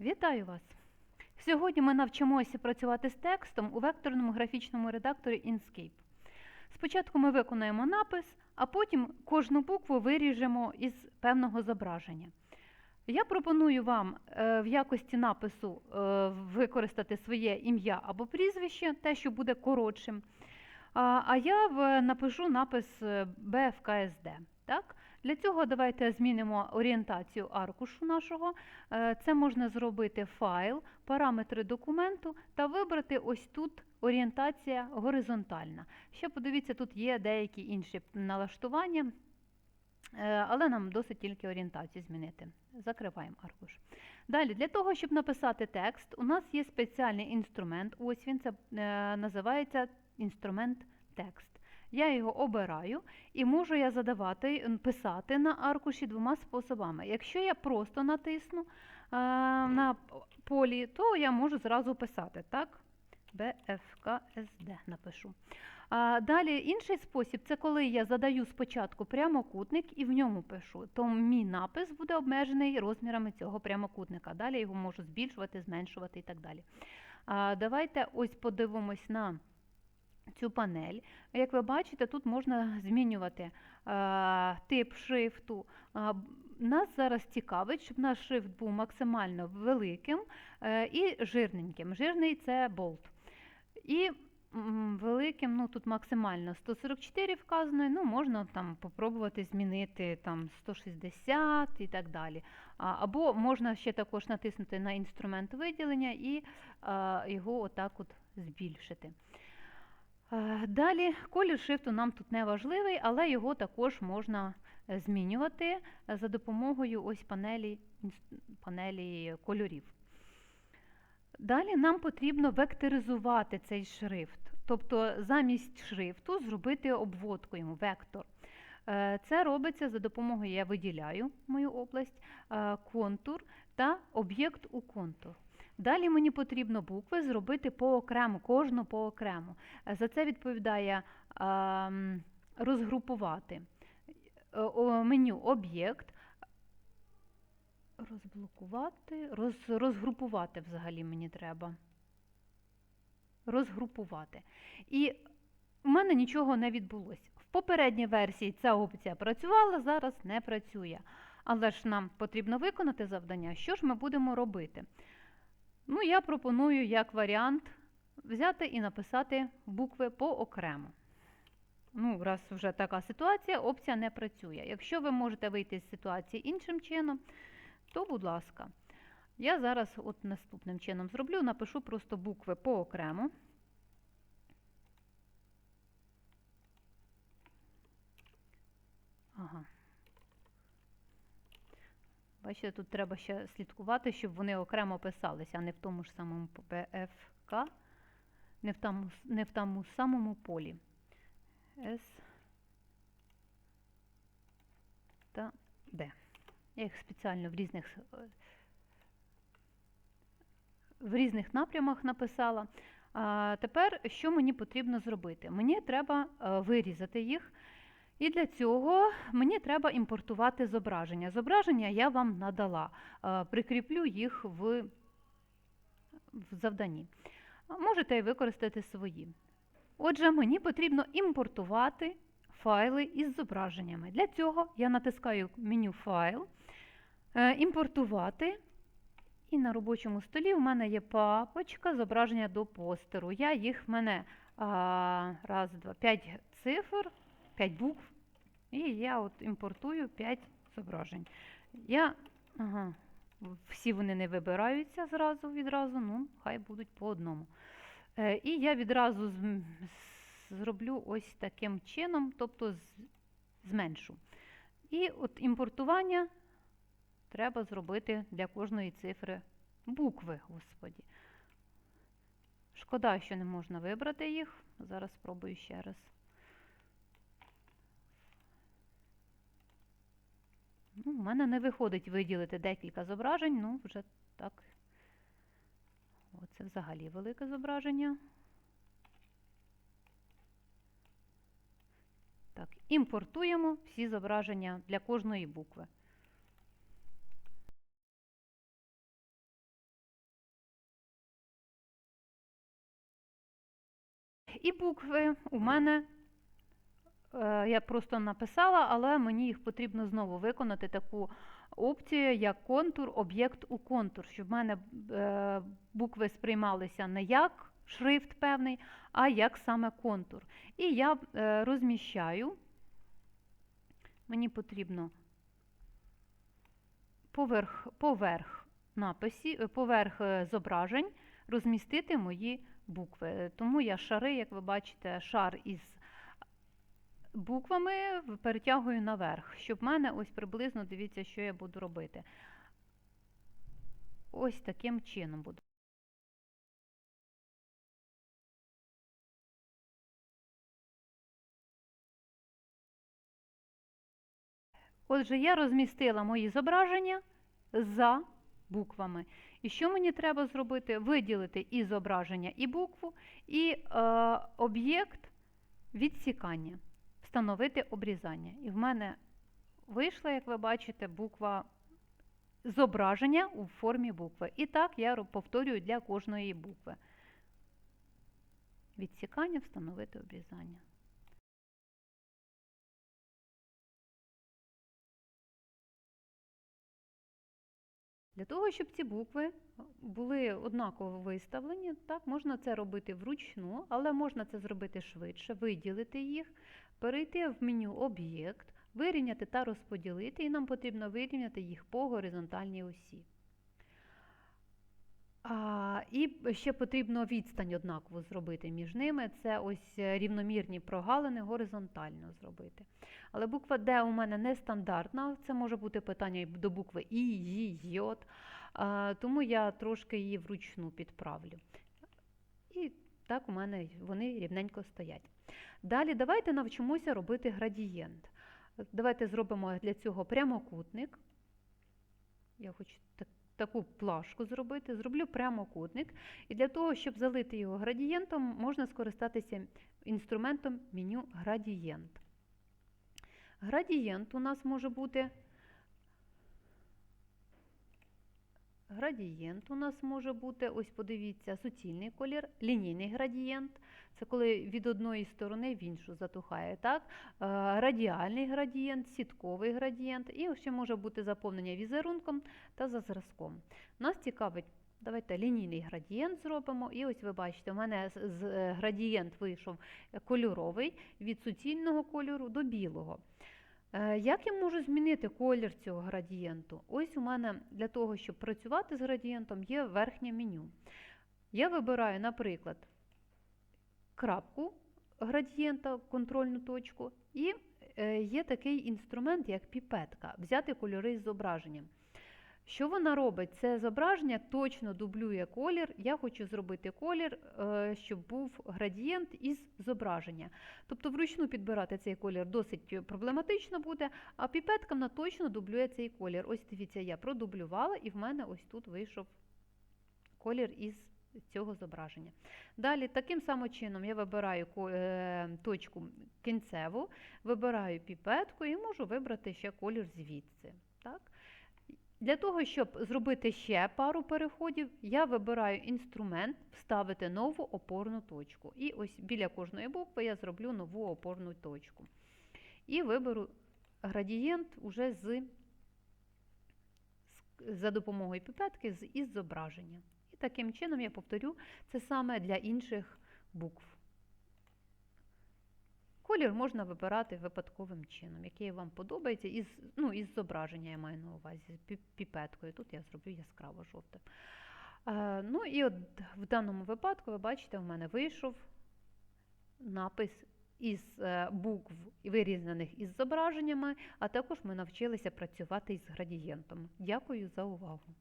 Вітаю вас! Сьогодні ми навчимося працювати з текстом у векторному графічному редакторі Inkscape. Спочатку ми виконаємо напис, а потім кожну букву виріжемо із певного зображення. Я пропоную вам е, в якості напису е, використати своє ім'я або прізвище, те, що буде коротшим. А я напишу напис е, BFKSD. Так? Для цього давайте змінимо орієнтацію аркушу нашого. Е, Це можна зробити файл, параметри документу та вибрати ось тут орієнтація горизонтальна. Ще подивіться, тут є деякі інші налаштування, е, але нам досить тільки орієнтацію змінити. Закриваємо аркуш. Далі, для того, щоб написати текст, у нас є спеціальний інструмент. Ось він це е, називається інструмент текст. Я його обираю і можу я задавати, писати на аркуші двома способами. Якщо я просто натисну а, на полі, то я можу зразу писати. так? BFKSD напишу. Далі інший спосіб це коли я задаю спочатку прямокутник і в ньому пишу, то мій напис буде обмежений розмірами цього прямокутника. Далі його можу збільшувати, зменшувати і так далі. Давайте ось подивимось на цю панель. Як ви бачите, тут можна змінювати а, тип шрифту. А, нас зараз цікавить, щоб наш шрифт був максимально великим е, і жирненьким. Жирний це болт. І великим, ну тут максимально 144 вказано, ну можна там попробувати змінити там 160 і так далі. Або можна ще також натиснути на інструмент виділення і а, його отак от збільшити. Е, Далі колір шрифту нам тут не важливий, але його також можна е, змінювати е, за допомогою ось панелі, панелі кольорів. Далі нам потрібно векторизувати цей шрифт, тобто замість шрифту зробити обводку йому, вектор. Це робиться за допомогою, я виділяю мою область, контур та об'єкт у контур. Далі мені потрібно букви зробити поокремо, кожну поокремо. Е, За це відповідає ем, розгрупувати Е, меню об'єкт, розблокувати, роз, розгрупувати взагалі мені треба. Розгрупувати. І в мене нічого не відбулося. В попередній версії ця опція працювала, зараз не працює. Але ж нам потрібно виконати завдання. Що ж ми будемо робити? Ну, я пропоную як варіант взяти і написати букви поокремо. Ну, раз вже така ситуація, опція не працює. Якщо ви можете вийти з ситуації іншим чином, то будь ласка. Я зараз от наступним чином зроблю, напишу просто букви поокремо. Ага. Бачите, тут треба ще слідкувати, щоб вони окремо писалися, а не в тому ж самому PFK, не в тому, не в тому самому полі. С та Д. Я їх спеціально в різних, в різних напрямах написала. А тепер що мені потрібно зробити? Мені треба е, вирізати їх. І для цього мені треба імпортувати зображення. Зображення я вам надала, Е, прикріплю їх в, в завданні. Можете і використати свої. Отже, мені потрібно імпортувати файли із зображеннями. Для цього я натискаю меню Файл, е, імпортувати. І на робочому столі в мене є папочка зображення до постеру. Я їх в мене раз, два, п'ять цифр, п'ять букв. І я от імпортую 5 зображень. Я, ага, всі вони не вибираються зразу відразу, ну, хай будуть по одному. Е, і я відразу зроблю ось таким чином, тобто зменшу. І от імпортування треба зробити для кожної цифри букви, господі. Шкода, що не можна вибрати їх. Зараз спробую ще раз. Ну, У мене не виходить виділити декілька зображень, ну, вже так. Оце взагалі велике зображення. Так, Імпортуємо всі зображення для кожної букви. І букви у мене я просто написала, але мені їх потрібно знову виконати таку опцію, як контур, об'єкт у контур, щоб в мене е, букви сприймалися не як шрифт певний, а як саме контур. І я е, розміщаю, мені потрібно поверх, поверх написів, поверх е, зображень розмістити мої букви. Е, Тому я шари, як ви бачите, шар із буквами перетягую наверх, щоб в мене ось приблизно дивіться, що я буду робити. Ось таким чином буду. Отже, я розмістила мої зображення за буквами. І що мені треба зробити? Виділити і зображення, і букву, і е, об'єкт відсікання, встановити обрізання. І в мене вийшла, як ви бачите, буква зображення у формі букви. І так я повторюю для кожної букви. Відсікання, встановити обрізання. Для того, щоб ці букви були однаково виставлені, так, можна це робити вручну, але можна це зробити швидше, виділити їх, перейти в меню Об'єкт, вирівняти та розподілити, і нам потрібно вирівняти їх по горизонтальній осі. А, і ще потрібно відстань однаково зробити між ними. Це ось е, рівномірні прогалини горизонтально зробити. Але буква Д у мене нестандартна, це може бути питання до букви І, Ї, Йод, а, тому я трошки її вручну підправлю. І так у мене вони рівненько стоять. Далі давайте навчимося робити градієнт. Давайте зробимо для цього прямокутник. Я хочу так, таку плашку зробити, зроблю прямокутник. І для того, щоб залити його градієнтом, можна скористатися інструментом меню градієнт. Градієнт у нас може бути. Градієнт у нас може бути, ось подивіться, суцільний колір, лінійний градієнт. Це коли від одної сторони в іншу затухає. Так? Е, Радіальний градієнт, сітковий градієнт, і ще може бути заповнення візерунком та за зразком. Нас цікавить, давайте лінійний градієнт зробимо. І ось ви бачите, у мене е, градієнт вийшов кольоровий від суцільного кольору до білого. Е, Як я можу змінити колір цього градієнту? Ось у мене для того, щоб працювати з градієнтом, є верхнє меню. Я вибираю, наприклад, крапку градієнта, контрольну точку, і е, є такий інструмент, як піпетка, взяти кольори з зображенням. Що вона робить? Це зображення точно дублює колір. Я хочу зробити колір, е, щоб був градієнт із зображення. Тобто вручну підбирати цей колір досить проблематично буде, а піпетка вона точно дублює цей колір. Ось дивіться, я продублювала, і в мене ось тут вийшов колір із цього зображення. Далі, таким самим чином, я вибираю е, точку кінцеву, вибираю піпетку і можу вибрати ще колір звідси. Так? Для того, щоб зробити ще пару переходів, я вибираю інструмент вставити нову опорну точку. І ось біля кожної букви я зроблю нову опорну точку. І виберу градієнт уже з, за допомогою піпетки з, із зображення. І таким чином я повторю це саме для інших букв. Колір можна вибирати випадковим чином, який вам подобається, із, ну, із зображення я маю на увазі, з піпеткою. Тут я зроблю яскраво жовтим. Е, ну і от в даному випадку, ви бачите, в мене вийшов напис із е, букв, вирізаних із зображеннями, а також ми навчилися працювати із градієнтом. Дякую за увагу.